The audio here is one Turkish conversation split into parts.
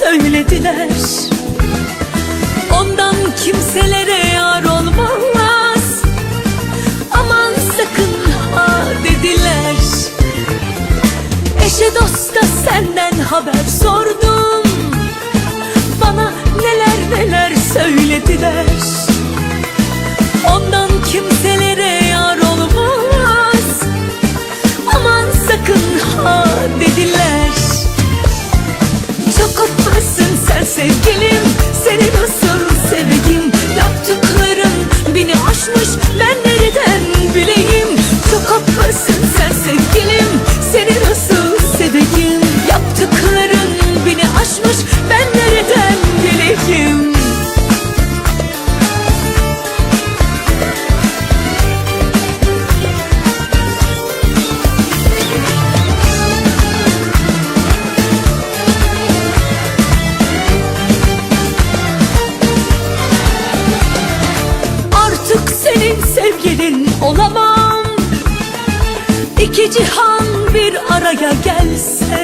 söylediler. Ondan kimselere yar olmaz. Aman sakın ha dediler. Eşe dosta senden haber sordum beni aşmış Ben nereden bileyim? Artık senin sevgilin olamam. İki cihan bir araya gelse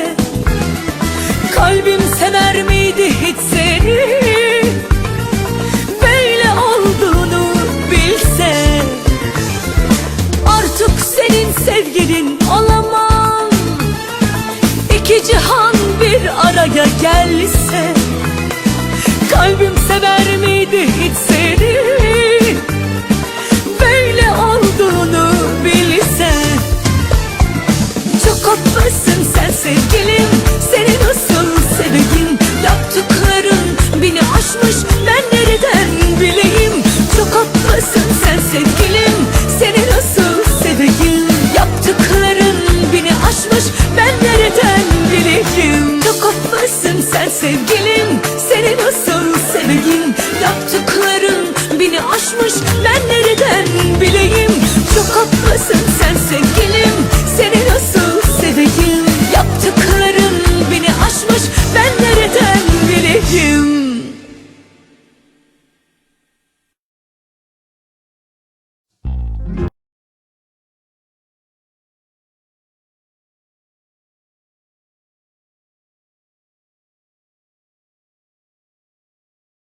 gelse Kalbim sever miydi hiç seni? Böyle olduğunu bilse Çok haklısın sen sevgilim Seni sevgilim Seni nasıl seveyim Yaptıkların beni aşmış Ben nereden bileyim? Çok haklısın